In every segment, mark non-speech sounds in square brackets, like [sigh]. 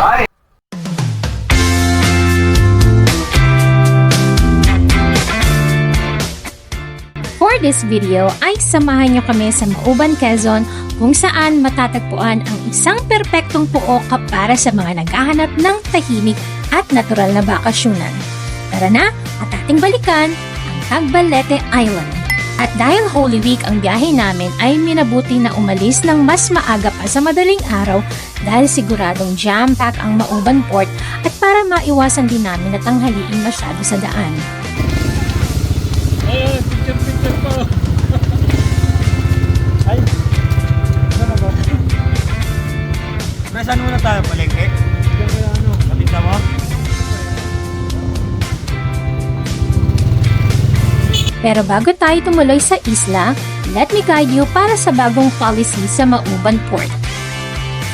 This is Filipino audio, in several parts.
Alright. For this video ay samahan nyo kami sa Mauban, Quezon kung saan matatagpuan ang isang perpektong puo para sa mga naghahanap ng tahimik at natural na bakasyunan. Tara na at ating balikan ang Tagbalete Island. At dahil Holy Week ang biyahe namin ay minabuti na umalis ng mas maaga pa sa madaling araw dahil siguradong jam-pack ang Mauban Port at para maiwasan din namin na tanghaliin masyado sa daan. Eh, picture picture po. [laughs] Ay. Ano ba? Pre, saan muna tayo? Palengke? Ano? Patinda mo? Pero bago tayo tumuloy sa isla, let me guide you para sa bagong policy sa Mauban Port.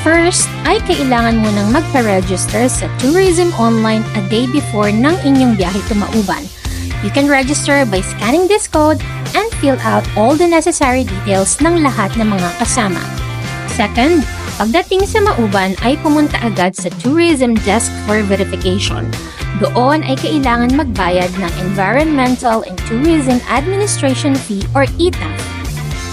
First, ay kailangan mo nang magpa-register sa Tourism Online a day before ng inyong biyahe to Mauban. You can register by scanning this code and fill out all the necessary details ng lahat ng mga kasama. Second, pagdating sa Mauban ay pumunta agad sa Tourism Desk for verification. Doon ay kailangan magbayad ng Environmental and Tourism Administration Fee or ETAF.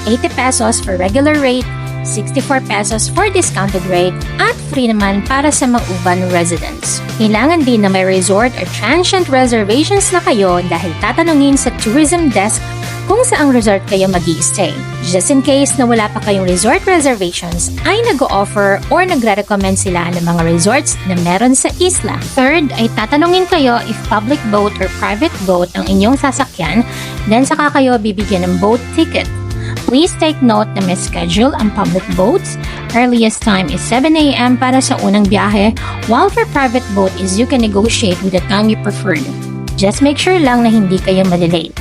80 pesos for regular rate, 64 pesos for discounted rate, at free naman para sa Mauban residents. Kailangan din na may resort or transient reservations na kayo dahil tatanungin sa tourism desk kung saang resort kayo mag stay Just in case na wala pa kayong resort reservations, ay nag-offer or nagre-recommend sila ng mga resorts na meron sa isla. Third, ay tatanungin kayo if public boat or private boat ang inyong sasakyan, then saka kayo bibigyan ng boat ticket. Please take note na may schedule ang public boats. Earliest time is 7 a.m. para sa unang biyahe, while for private boat is you can negotiate with the time you prefer. Just make sure lang na hindi kayo malilate.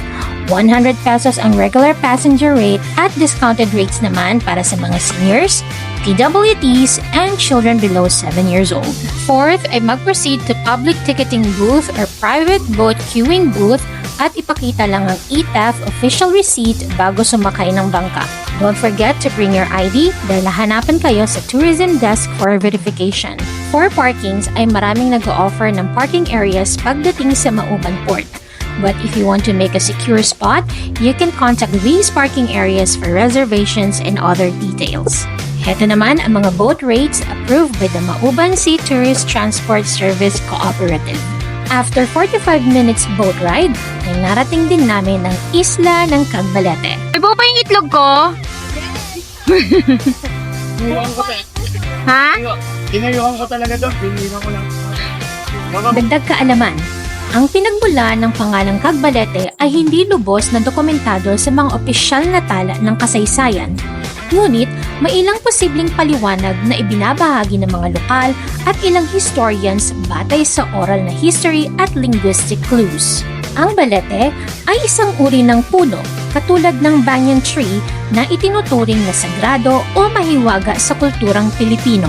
100 pesos ang regular passenger rate at discounted rates naman para sa mga seniors, PWTs, and children below 7 years old. Fourth ay mag-proceed to public ticketing booth or private boat queuing booth at ipakita lang ang ETAF official receipt bago sumakay ng bangka. Don't forget to bring your ID dahil hanapan kayo sa tourism desk for verification. For parkings ay maraming nag-o-offer ng parking areas pagdating sa Mauban Port. But if you want to make a secure spot, you can contact these parking areas for reservations and other details. Heto naman ang mga boat rates approved by the Mauban Sea Tourist Transport Service Cooperative. After 45 minutes boat ride, ay narating din namin ang isla ng Cagbalete. Ay, buo pa yung itlog ko? Tinayuan ko ta. Ha? Tinayuan ko talaga doon. Pinilan ko lang. Dagdag kaalaman, ang pinagmula ng pangalang Cagbalete ay hindi lubos na dokumentado sa mga opisyal na tala ng kasaysayan. Ngunit, may ilang posibleng paliwanag na ibinabahagi ng mga lokal at ilang historians batay sa oral na history at linguistic clues. Ang balete ay isang uri ng puno katulad ng banyan tree na itinuturing na sagrado o mahiwaga sa kulturang Pilipino.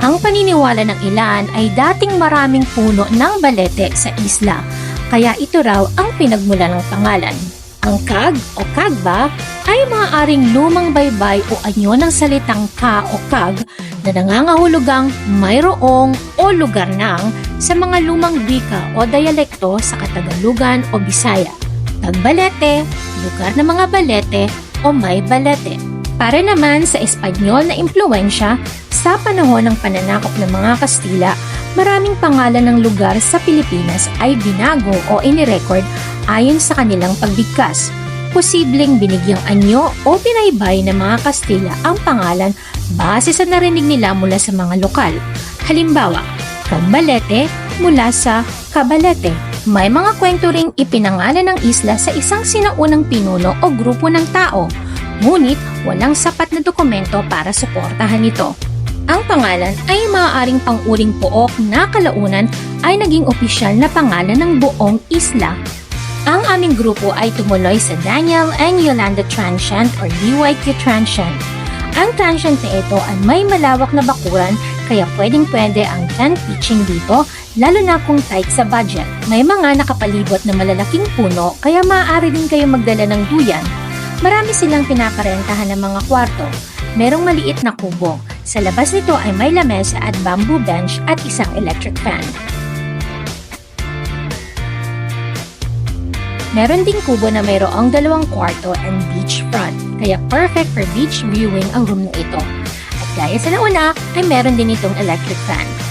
Ang paniniwala ng ilan ay dating maraming puno ng balete sa isla, kaya ito raw ang pinagmula ng pangalan. Ang kag o kagba ay maaaring lumang baybay o anyo ng salitang ka o kag na nangangahulugang mayroong o lugar ng sa mga lumang wika o dialekto sa Katagalugan o Bisaya. Tagbalete, lugar ng mga balete o may balete. Para naman sa Espanyol na impluensya, sa panahon ng pananakop ng mga Kastila, maraming pangalan ng lugar sa Pilipinas ay binago o inirecord ayon sa kanilang pagbigkas. Posibleng binigyang anyo o pinaybay ng mga Kastila ang pangalan base sa narinig nila mula sa mga lokal. Halimbawa, Cagbalete mula sa Cabalete. May mga kwento ring ipinangalan ng isla sa isang sinaunang pinuno o grupo ng tao, ngunit walang sapat na dokumento para suportahan ito. Ang pangalan ay maaaring panguring pook na kalaunan ay naging opisyal na pangalan ng buong isla. Ang aming grupo ay tumuloy sa Daniel and Yolanda Transient or DYQ Transient. Ang transient na ito ay may malawak na bakuran kaya pwedeng pwede ang tent pitching dito lalo na kung tight sa budget. May mga nakapalibot na malalaking puno kaya maaari din kayo magdala ng duyan. Marami silang pinaparentahan ng mga kwarto. Merong maliit na kubo. Sa labas nito ay may lamesa at bamboo bench at isang electric fan. Meron ding kubo na mayroong dalawang kwarto and beach front, kaya perfect for beach viewing ang room na ito. At gaya sa nauna, ay meron din itong electric fan.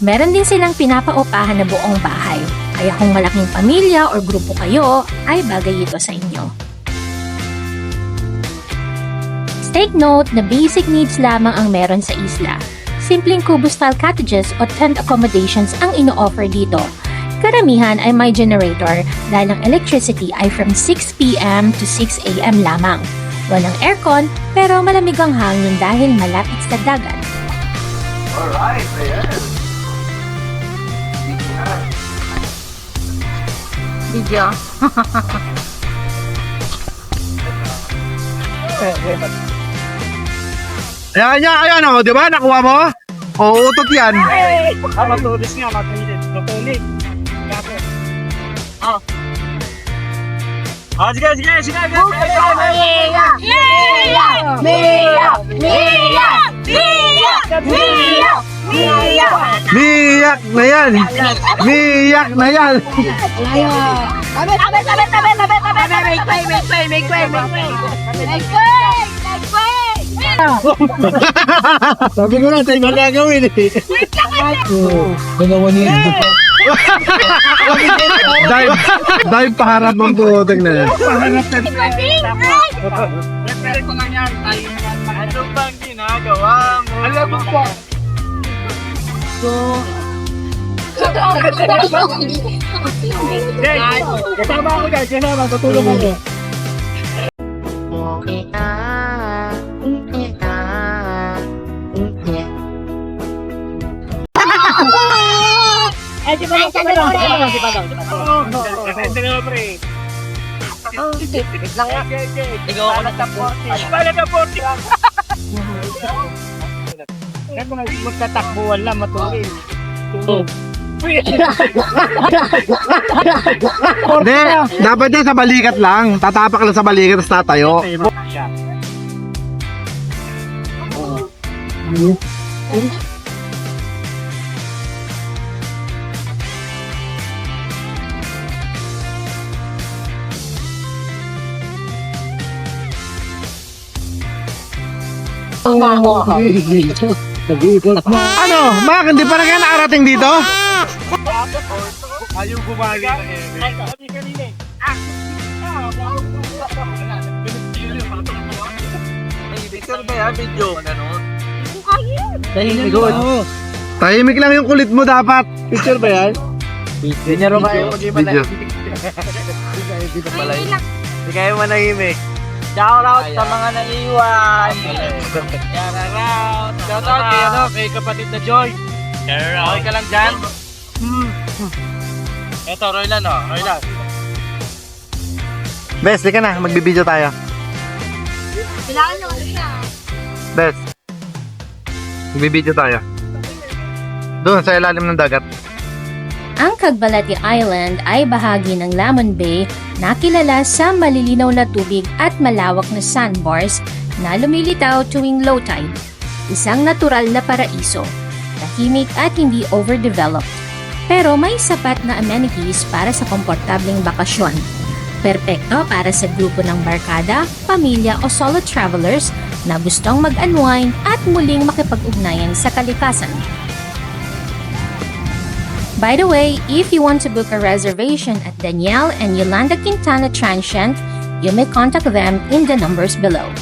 Meron din silang pinapaupahan na buong bahay. Kaya kung malaking pamilya o grupo kayo, ay bagay ito sa inyo. Take note na basic needs lamang ang meron sa isla. Simpleng kubo-style cottages o tent accommodations ang ino-offer dito. Karamihan ay may generator dahil ang electricity ay from 6pm to 6am lamang. Walang aircon pero malamig ang hangin dahil malapit sa dagat. Alright, ayan. Video. Ayan, ayan, ayan, oh, di ba? Nakuha mo? Oo, utot yan. Ah, matulis nga, matulis. Ah. Ah, sige, sige, sige. sige. Miyak na yan. Miyak na yan. Sabi ko na, tayo magagawin eh. Dalawa niya. Dive, dive paharap ang putik na yan. Ko nga yan. Tayo yan. Ano bang ginagawa mo? Alam mo po. Guys, kasama ako guys. Kasama, tutulong ako. Ay, di ba lang? Di ba lang? Di ba lang? Di ba lang? Di ba lang, pre? Lang nga. Ikaw ako nagta-40. Ay, ba nagta-40? Kaya kung magtatakbuhan lang, matulin. Oh. [laughs] Hindi, dapat yan sa balikat lang. Tatapak lang sa balikat, tapos tatayo. [laughs] Ano? Mak, hindi pa na kaya nakarating dito? Ayaw bumali ng Eme. Ay, sabi kanina eh. Picture ba yan? Video? Ganon. Tahimik lang yung kulit mo dapat. Picture ba yan? Ganyan rin kayo Video. Dito pala yun. Hindi kayo manahimik. Shout out sa mga naiwan. Shout out. Shout out kay, ano, kay kapatid na Joy. Shout Okay ka lang dyan? Eto, Roylan o. Roylan. Bes, di ka na. Magbibideo tayo. Bes. Magbibideo tayo. Doon, sa ilalim ng dagat. Ang Cagbalati Island ay bahagi ng Lamon Bay na kilala sa malilinaw na tubig at malawak na sandbars na lumilitaw tuwing low tide. Isang natural na paraiso, tahimik at hindi overdeveloped. Pero may sapat na amenities para sa komportableng bakasyon. Perpekto para sa grupo ng barkada, pamilya o solo travelers na gustong mag-unwind at muling makipag-ugnayan sa kalikasan. By the way, if you want to book a reservation at Danielle and Yolanda Quintana Transient, you may contact them in the numbers below.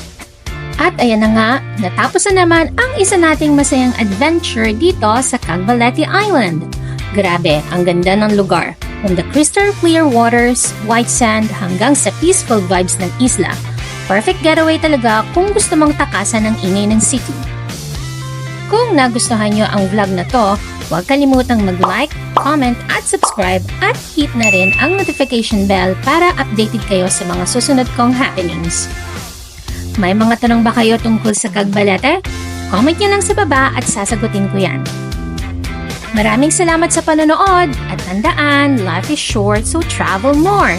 At ayan na nga, natapos na naman ang isa nating masayang adventure dito sa Cagbalete Island. Grabe, ang ganda ng lugar. From the crystal clear waters, white sand, hanggang sa peaceful vibes ng isla. Perfect getaway talaga kung gusto mong takasan ng ingay ng city. Kung nagustuhan nyo ang vlog na to, huwag kalimutang mag-like, comment at subscribe at hit na rin ang notification bell para updated kayo sa mga susunod kong happenings. May mga tanong ba kayo tungkol sa Kagbalete? Comment nyo lang sa baba at sasagutin ko yan. Maraming salamat sa panonood at tandaan, life is short so travel more.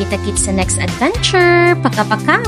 Kita-kits sa next adventure. Paka-paka!